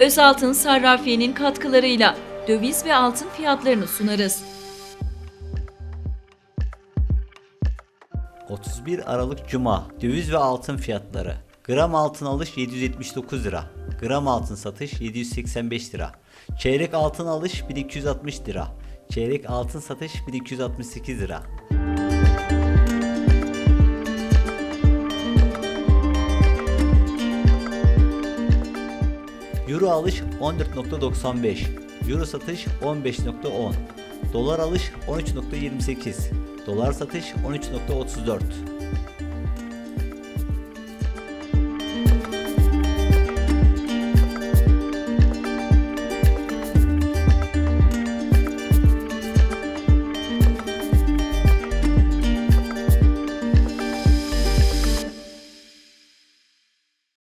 Özaltın Sarrafiye'nin katkılarıyla döviz ve altın fiyatlarını sunarız. 31 Aralık Cuma döviz ve altın fiyatları. Gram altın alış 779 lira. Gram altın satış 785 lira. Çeyrek altın alış 1260 lira. Çeyrek altın satış 1268 lira. Euro alış 14.95. Euro satış 15.10. Dolar alış 13.28. Dolar satış 13.34.